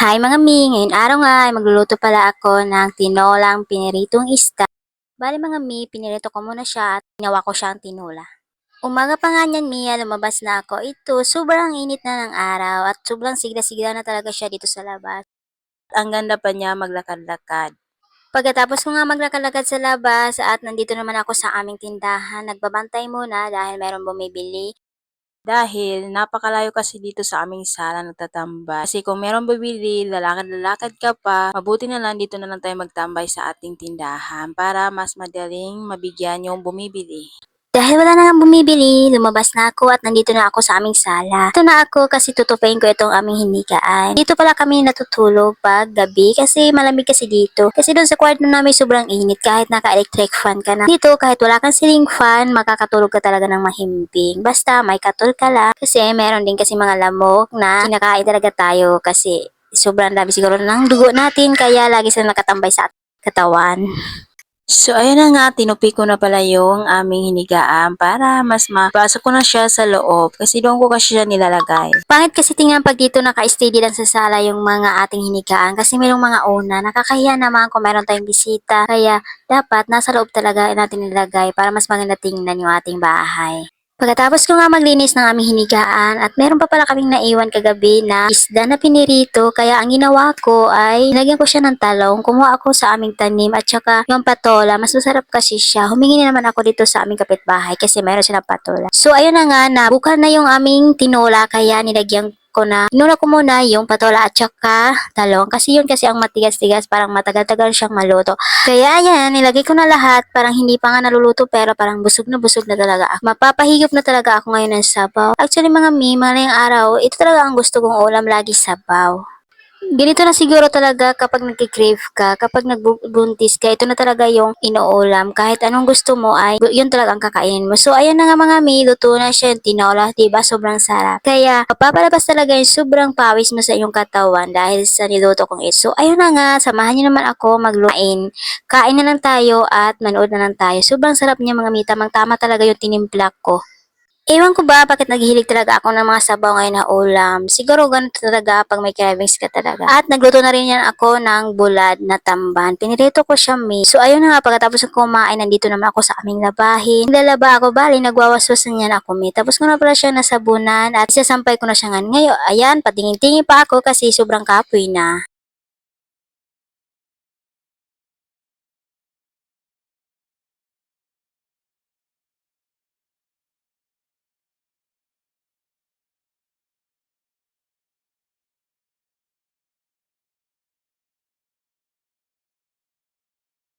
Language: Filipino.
Hi mga mi, ngayon araw nga ay magluluto pala ako ng tinolang piniritong isda. Bali mga mi, pinirito ko muna siya at ginawa ko siyang tinola. Umaga pa nga niyan Mia, lumabas na ako. Ito, sobrang init na ng araw at sobrang sigla-sigla na talaga siya dito sa labas. Ang ganda pa niya maglakad-lakad. Pagkatapos ko nga maglakad-lakad sa labas at nandito naman ako sa aming tindahan, nagbabantay muna dahil meron bumibili. Dahil napakalayo kasi dito sa aming sala nagtatambay. Kasi kung meron bibili, lalakad-lalakad ka pa, mabuti na lang dito na lang tayo magtambay sa ating tindahan para mas madaling mabigyan yung bumibili. Dahil wala na nga bumibili, lumabas na ako at nandito na ako sa aming sala. Ito na ako kasi tutupain ko itong aming hinigaan. Dito pala kami natutulog pag gabi kasi malamig kasi dito. Kasi doon sa kwarto namin sobrang init kahit naka-electric fan ka na. Dito kahit wala kang ceiling fan, makakatulog ka talaga ng mahimbing. Basta may katul ka lang kasi meron din kasi mga lamok na kinakain talaga tayo kasi sobrang dami siguro ng dugo natin kaya lagi sila nakatambay sa katawan. So, ayun na nga, tinupi ko na pala yung aming hinigaan para mas mapasok ko na siya sa loob kasi doon ko kasi siya nilalagay. Pangit kasi tingnan pag dito naka-steady lang sa sala yung mga ating hinigaan kasi mayroong mga una, nakakahiya naman kung meron tayong bisita. Kaya dapat nasa loob talaga natin nilagay para mas maganda tingnan yung ating bahay. Pagkatapos ko nga maglinis ng aming hinigaan at meron pa pala kaming naiwan kagabi na isda na pinirito kaya ang ginawa ko ay nilagyan ko siya ng talong, kumuha ako sa aming tanim at saka yung patola, mas masarap kasi siya. Humingi na naman ako dito sa aming kapitbahay kasi meron silang patola. So ayun na nga, nabuka na yung aming tinola kaya nilagyan ko na, inuna ko muna yung patola at saka talong kasi yun kasi ang matigas-tigas parang matagal-tagal siyang maluto. Kaya ayan, nilagay ko na lahat parang hindi pa nga naluluto pero parang busog na busog na talaga ako. Mapapahigop na talaga ako ngayon ng sabaw. Actually mga mi, malayang araw, ito talaga ang gusto kong ulam lagi sabaw. Ganito na siguro talaga kapag nagki-crave ka, kapag nagbuntis ka, ito na talaga yung inuulam. Kahit anong gusto mo ay yun talaga ang kakainin mo. So ayan na nga mga mi, luto na siya yung tinola, diba? Sobrang sarap. Kaya mapapalabas talaga yung sobrang pawis mo sa iyong katawan dahil sa niluto kong ito. So ayun na nga, samahan niyo naman ako maglumain. Kain na lang tayo at manood na lang tayo. Sobrang sarap niya mga mi, tamang-tama talaga yung tinimpla ko. Ewan ko ba bakit naghihilig talaga ako ng mga sabaw ngayon na ulam. Siguro ganito talaga pag may cravings ka talaga. At nagluto na rin yan ako ng bulad na tamban. Pinirito ko siya mi. So ayun na nga pagkatapos ng kumain nandito naman ako sa aming labahin. Naglalaba ako bali nagwawaswas na niya na ako mi. Tapos ko na pala siya nasabunan at isasampay ko na siya ngayon. Ngayon ayan patingin-tingin pa ako kasi sobrang kapoy na.